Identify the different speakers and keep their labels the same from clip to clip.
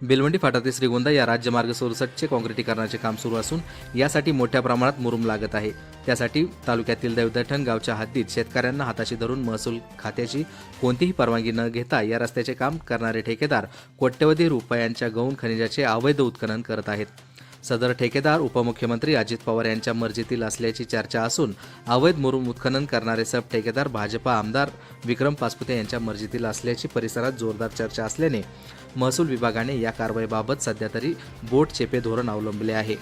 Speaker 1: बेलवंडी फाटा ते श्रीगोंदा या राज्यमार्ग सदुसष्टचे काँक्रिटीकरणाचे काम सुरू असून यासाठी मोठ्या प्रमाणात मुरुम लागत आहे. त्यासाठी तालुक्यातील दैवदठण गावच्या हद्दीत शेतकऱ्यांना हाताशी धरून महसूल खात्याची कोणतीही परवानगी न घेता या रस्त्याचे काम करणारे ठेकेदार कोट्यवधी रुपयांच्या गौण खनिजाचे अवैध उत्खनन करत आहेत. सदर ठेकेदार उपमुख्यमंत्री अजित पवार यांच्या मर्जीतील असल्याची चर्चा असून अवैध मुरुम उत्खनन करणारे सब ठेकेदार भाजपा आमदार विक्रम पासपुते यांच्या मर्जीतील असल्याची परिसरात जोरदार चर्चा असल्याने महसूल विभागाने या कारवाईबाबत सध्या तरी बोट चेपे धोरण अवलंबले आहे.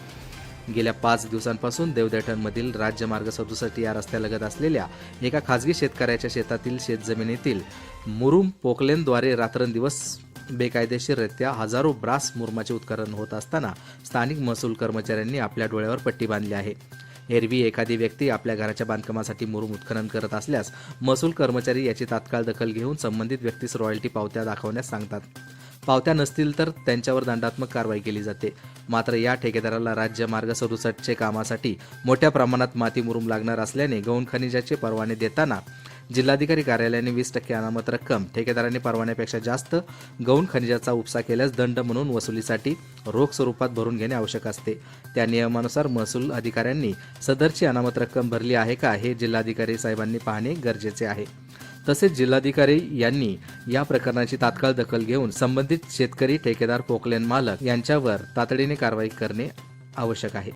Speaker 1: गेल्या पाच दिवसांपासून देवदैठणमधील राज्यमार्ग सदुसष्ट या रस्त्यालगत असलेल्या एका खाजगी शेतकऱ्याच्या शेतातील शेतजमिनीतील मुरुम पोकलेनद्वारे रात्रंदिवस बेकायदेशीररित्या हजारो ब्रास मुरमाचे उत्खनन होत असताना स्थानिक महसूल कर्मचाऱ्यांनी आपल्या डोळ्यावर पट्टी बांधली आहे. एरवी एखादी व्यक्ती आपल्या घराच्या बांधकामासाठी मुरुम उत्खनन करत असल्यास महसूल कर्मचारी याची तात्काळ दखल घेऊन संबंधित व्यक्तीस रॉयल्टी पावत्या दाखवण्यास सांगतात. पावत्या नसतील तर त्यांच्यावर दंडात्मक कारवाई केली जाते. मात्र या ठेकेदाराला राज्य मार्ग सदुसष्टचे कामासाठी मोठ्या प्रमाणात माती मुरुम लागणार असल्याने गौण खनिजाचे परवाने देताना जिल्हाधिकारी कार्यालयाने वीस टक्के अनामत रक्कम ठेकेदारांनी परवान्यापेक्षा जास्त गौण खनिजाचा उपसा केल्यास दंड म्हणून वसुलीसाठी रोख स्वरूपात भरून घेणे आवश्यक असते. त्या नियमानुसार महसूल अधिकाऱ्यांनी सदरची अनामत रक्कम भरली आहे का हे जिल्हाधिकारी साहेबांनी पाहणे गरजेचे आहे. तसेच जिल्हाधिकारी यांनी या प्रकरणाची तात्काळ दखल घेऊन संबंधित शेतकरी ठेकेदार पोकलेन मालक यांच्यावर तातडीने कारवाई करणे आवश्यक आहे.